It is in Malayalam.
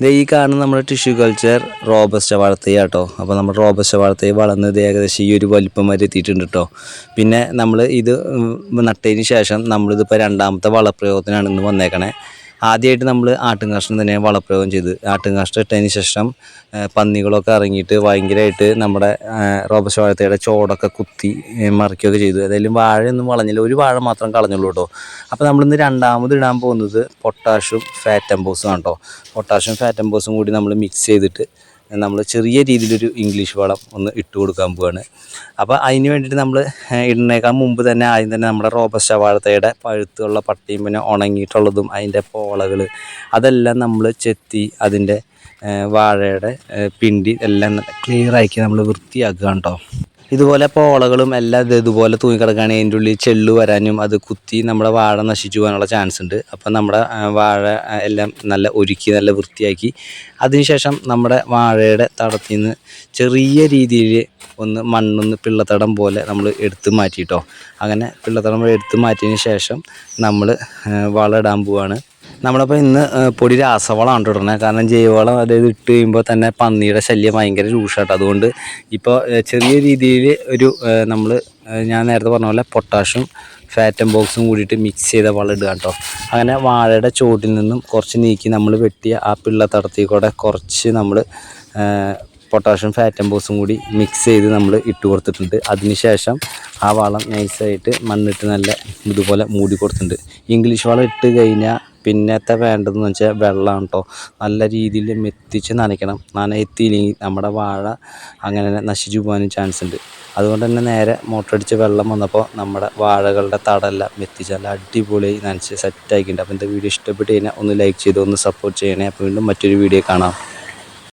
ഇത് ഈ കാണുന്ന നമ്മുടെ ടിഷ്യൂ കൾച്ചർ റോബസ്റ്റ വളർത്തുക കേട്ടോ അപ്പോൾ നമ്മൾ റോബസ്റ്റ വാഴത്തൈ വളർന്നത് ഏകദേശം ഈ ഒരു വലിപ്പം വരെ എത്തിയിട്ടുണ്ട് കേട്ടോ പിന്നെ നമ്മൾ ഇത് നട്ടതിന് ശേഷം നമ്മളിതിപ്പോൾ രണ്ടാമത്തെ വളപ്രയോഗത്തിനാണ് ഇന്ന് വന്നേക്കണേ. ആദ്യമായിട്ട് നമ്മൾ ആട്ടും കാഷ്ടം തന്നെ വളപ്രയോഗം ചെയ്ത് ആട്ടും കാഷ്ടം ഇട്ടതിന് ശേഷം പന്നികളൊക്കെ ഇറങ്ങിയിട്ട് ഭയങ്കരമായിട്ട് നമ്മുടെ വാഴത്തയുടെ ചോടൊക്കെ കുത്തി മറിക്കുകയൊക്കെ ചെയ്തു. ഏതായാലും വാഴയൊന്നും വളഞ്ഞില്ല. ഒരു വാഴ മാത്രം കളഞ്ഞുള്ളൂ കേട്ടോ. അപ്പോൾ നമ്മളിന്ന് രണ്ടാമത് ഇടാൻ പോകുന്നത് പൊട്ടാഷും ഫാറ്റംബോസും ആണ് കേട്ടോ. പൊട്ടാഷും ഫാറ്റംബോസും കൂടി നമ്മൾ മിക്സ് ചെയ്തിട്ട് നമ്മൾ ചെറിയ രീതിയിലൊരു ഇംഗ്ലീഷ് വളം ഒന്ന് ഇട്ട് കൊടുക്കാൻ പോവാണ്. അപ്പോൾ അതിന് വേണ്ടിയിട്ട് നമ്മൾ ഇടുന്നേക്കാൾ മുമ്പ് തന്നെ ആദ്യം തന്നെ നമ്മുടെ റോബസ്റ്റ വാഴത്തയുടെ പഴുത്തുള്ള പട്ടിയും പിന്നെ ഉണങ്ങിയിട്ടുള്ളതും അതിന്റെ പോളകൾ അതെല്ലാം നമ്മൾ ചെത്തി അതിന്റെ വാഴയുടെ പിണ്ടി എല്ലാം ക്ലിയർ ആക്കി നമ്മൾ വൃത്തിയാക്കുക കേട്ടോ ഇതുപോലെ പോളകളും എല്ലാം ഇത് ഇതുപോലെ തൂങ്ങിക്കിടക്കുകയാണെങ്കിൽ അതിന്റെ ഉള്ളിൽ ചെള്ളു വരാനും അത് കുത്തി നമ്മുടെ വാഴ നശിച്ചു പോകാനുള്ള ചാൻസ് ഉണ്ട്. അപ്പം നമ്മുടെ വാഴ എല്ലാം നല്ല ഒരുക്കി നല്ല വൃത്തിയാക്കി. അതിനുശേഷം നമ്മുടെ വാഴയുടെ തടത്തിൽ നിന്ന് ചെറിയ രീതിയിൽ ഒന്ന് മണ്ണൊന്ന് പിള്ളത്തടം പോലെ നമ്മൾ എടുത്ത് മാറ്റിയിട്ടോ അങ്ങനെ പിള്ളത്തടം എടുത്ത് മാറ്റിയതിന് ശേഷം നമ്മൾ വളം ഇടാൻ പോവാണ്. നമ്മളപ്പോൾ ഇന്ന് പൊടി രാസവളമാണ് ഇടുന്നത്. കാരണം ജൈവവളം അതായത് ഇട്ട് കഴിയുമ്പോൾ തന്നെ പന്നിയുടെ ശല്യം ഭയങ്കര രൂക്ഷമായിട്ട് അതുകൊണ്ട് ഇപ്പോൾ ചെറിയ രീതിയിൽ ഒരു നമ്മൾ ഞാൻ നേരത്തെ പറഞ്ഞ പോലെ പൊട്ടാഷും ഫാറ്റം ബോക്സും കൂടിയിട്ട് മിക്സ് ചെയ്ത വളം ഇടുക കേട്ടോ. അങ്ങനെ വാഴയുടെ ചുവട്ടിൽ നിന്നും കുറച്ച് നീക്കി നമ്മൾ വെട്ടിയ ആ പിള്ള പിള്ളത്തടത്തിൽ കൂടെ കുറച്ച് നമ്മൾ പൊട്ടാഷ്യം ഫാറ്റം ബോസും കൂടി മിക്സ് ചെയ്ത് നമ്മൾ ഇട്ട് കൊടുത്തിട്ടുണ്ട്. അതിനുശേഷം ആ വളം നൈസായിട്ട് മണ്ണിട്ട് നല്ല ഇതുപോലെ മൂടി കൊടുത്തിട്ടുണ്ട്. ഇംഗ്ലീഷ് വളം ഇട്ട് കഴിഞ്ഞാൽ പിന്നത്തെ വേണ്ടതെന്ന് വെച്ചാൽ വെള്ളമാണ് കേട്ടോ നല്ല രീതിയിൽ മെത്തിച്ച് നനയ്ക്കണം. നനയെത്തിയില്ലെങ്കിൽ നമ്മുടെ വാഴ അങ്ങനെ നശിച്ചു പോകാനും ചാൻസ് ഉണ്ട്. അതുകൊണ്ട് തന്നെ നേരെ മോട്ടറടിച്ച് വെള്ളം വന്നപ്പോൾ നമ്മുടെ വാഴകളുടെ തടെല്ലാം മെത്തിച്ച് നല്ല അടിപൊളിയായി നനച്ച് സെറ്റാക്കിയിട്ടുണ്ട് അപ്പോൾ എന്റെ വീഡിയോ ഇഷ്ടപ്പെട്ട് കഴിഞ്ഞാൽ ഒന്ന് ലൈക്ക് ചെയ്ത് ഒന്ന് സപ്പോർട്ട് ചെയ്യണേ. അപ്പോൾ വീണ്ടും മറ്റൊരു വീഡിയോ കാണാം.